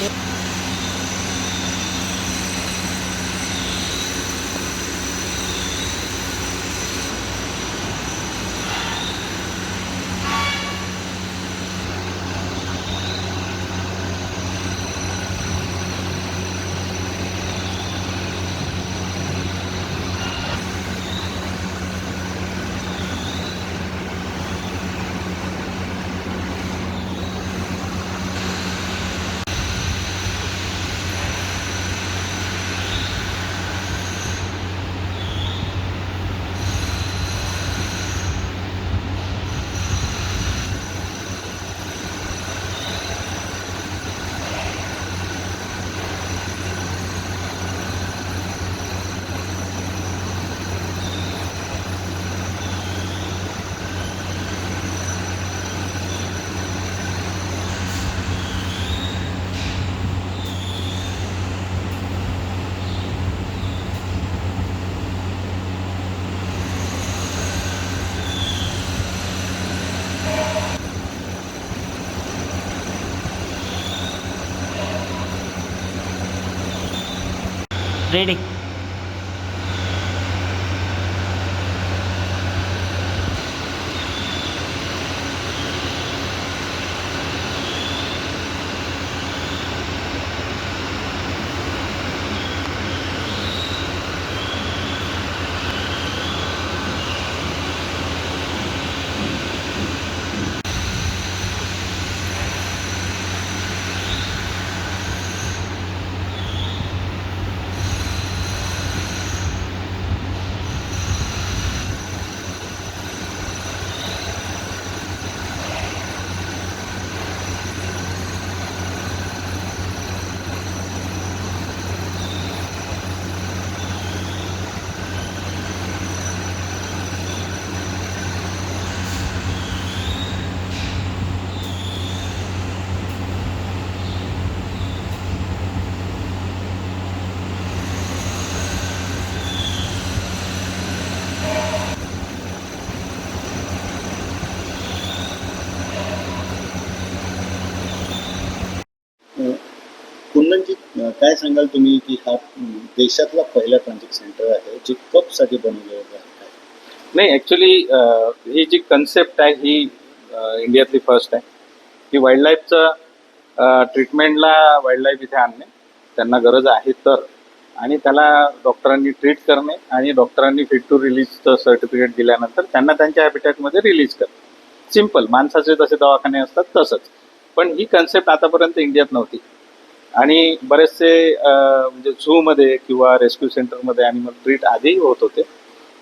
market reading काय सांगाल तुम्ही की हा देशातला पहिला ट्रान्झिट सेंटर आहे जे कपसाठी बनवलेलं आहे? नाही ॲक्च्युली ही जी कन्सेप्ट आहे ही इंडियातली फर्स्ट आहे. की वाईल्ड लाईफचं ट्रीटमेंटला वाईल्ड लाईफ इथे आणणे त्यांना गरज आहे तर. आणि त्याला डॉक्टरांनी ट्रीट करणे आणि डॉक्टरांनी फिट टू रिलीजचं सर्टिफिकेट दिल्यानंतर त्यांना त्यांच्या हॅबिटॅटमध्ये रिलीज करणे. सिंपल माणसाचे जसे दवाखाने असतात तसंच. पण ही कन्सेप्ट आतापर्यंत इंडियात नव्हती. आणि बरेचसे म्हणजे झूमध्ये किंवा रेस्क्यू सेंटरमध्ये ॲनिमल ट्रीट आधीही होत होते.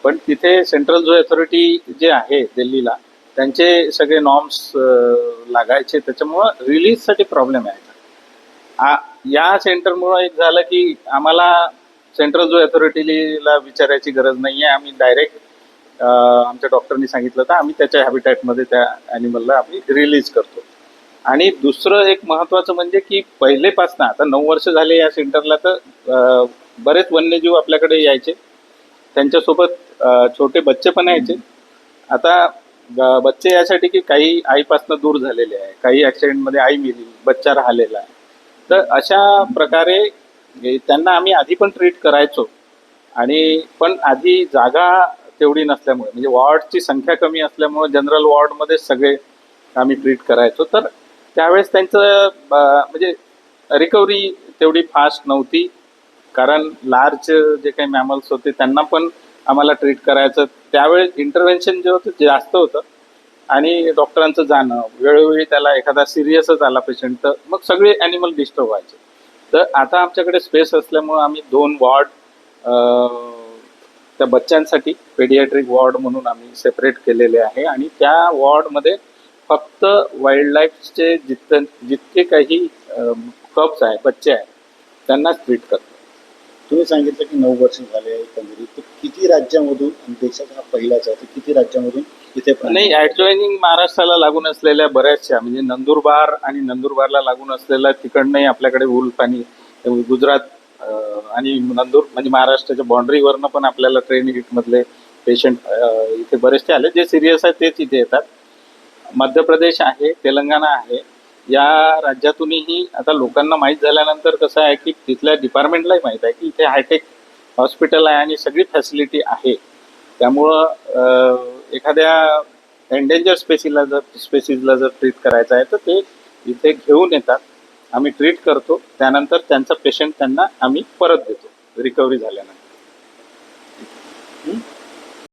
पण तिथे सेंट्रल झू अथॉरिटी जे आहे दिल्लीला त्यांचे सगळे नॉर्म्स लागायचे. त्याच्यामुळं रिलीजसाठी प्रॉब्लेम आहे. या सेंटरमुळं एक झालं की आम्हाला सेंट्रल झू अथॉरिटीला विचारायची गरज नाही आहे आम्ही डायरेक्ट आमच्या डॉक्टरनी सांगितलं तर आम्ही त्याच्या हॅबिटॅटमध्ये त्या ॲनिमलला आम्ही रिलीज करतो. आणि दुसरं एक महत्त्वाचं म्हणजे की पहिलेपासनं आता नऊ वर्ष झाले या सेंटरला तर बरेच वन्यजीव आपल्याकडे यायचे. त्यांच्यासोबत छोटे बच्चे पण यायचे. आता बच्चे यासाठी की काही आईपासनं दूर झालेले आहे. काही ॲक्सिडेंटमध्ये आई मिली बच्चा राहिलेला आहे. तर अशा प्रकारे त्यांना आम्ही आधी पण ट्रीट करायचो. आणि पण आधी जागा तेवढी नसल्यामुळे म्हणजे वॉर्डची संख्या कमी असल्यामुळे जनरल वॉर्डमध्ये सगळे आम्ही ट्रीट करायचो. तर त्यावेळेस त्यांचं म्हणजे रिकव्हरी तेवढी फास्ट नव्हती. कारण लार्ज जे काही मॅमल्स होते त्यांना पण आम्हाला ट्रीट करायचं. त्यावेळेस इंटरव्हेन्शन जे होतं जास्त होतं. आणि डॉक्टरांचं जाणं वेळोवेळी त्याला एखादा सिरियसच आला पेशंट तर मग सगळे ॲनिमल डिस्टर्ब व्हायचे. तर आता आमच्याकडे स्पेस असल्यामुळं आम्ही दोन वॉर्ड त्या बच्चांसाठी पेडियाट्रिक वॉर्ड म्हणून आम्ही सेपरेट केलेले आहे. आणि त्या वॉर्डमध्ये फक्त वाईल्ड लाईफचे जित जितके काही कप्स आहे बच्चे आहे त्यांनाच ट्रीट करतो तुम्ही सांगितलं की नऊ वर्ष झाले एकंदरीत तर किती राज्यामधून आणि देशात हा पहिलाच आहे तर किती राज्यामधून इथे नाही ऍडजॉईनिंग महाराष्ट्राला लागून असलेल्या बऱ्याचशा म्हणजे नंदुरबार आणि नंदुरबारला लागून असलेल्या तिकडनंही आपल्याकडे उल्फ आणि गुजरात आणि नंदूर म्हणजे महाराष्ट्राच्या बाउंड्रीवरनं पण आपल्याला ट्रेन हिटमधले पेशंट इथे बरेचसे आले. जे सिरियस आहेत तेच इथे येतात. मध्य प्रदेश आहे तेलंगणा आहे या राज्यातूनही आता लोकांना माहीत झाल्यानंतर कसं आहे की तिथल्या डिपार्टमेंटलाही माहीत आहे की इथे हायटेक हॉस्पिटल आहे आणि सगळी फॅसिलिटी आहे. त्यामुळं एखाद्या एंडेंजर स्पेसीला जर स्पेसीजला जर ट्रीट करायचं आहे तर ते इथे घेऊन येतात. आम्ही ट्रीट करतो. त्यानंतर त्यांचा पेशंट त्यांना आम्ही परत देतो. रिकव्हरी झाल्यानंतर.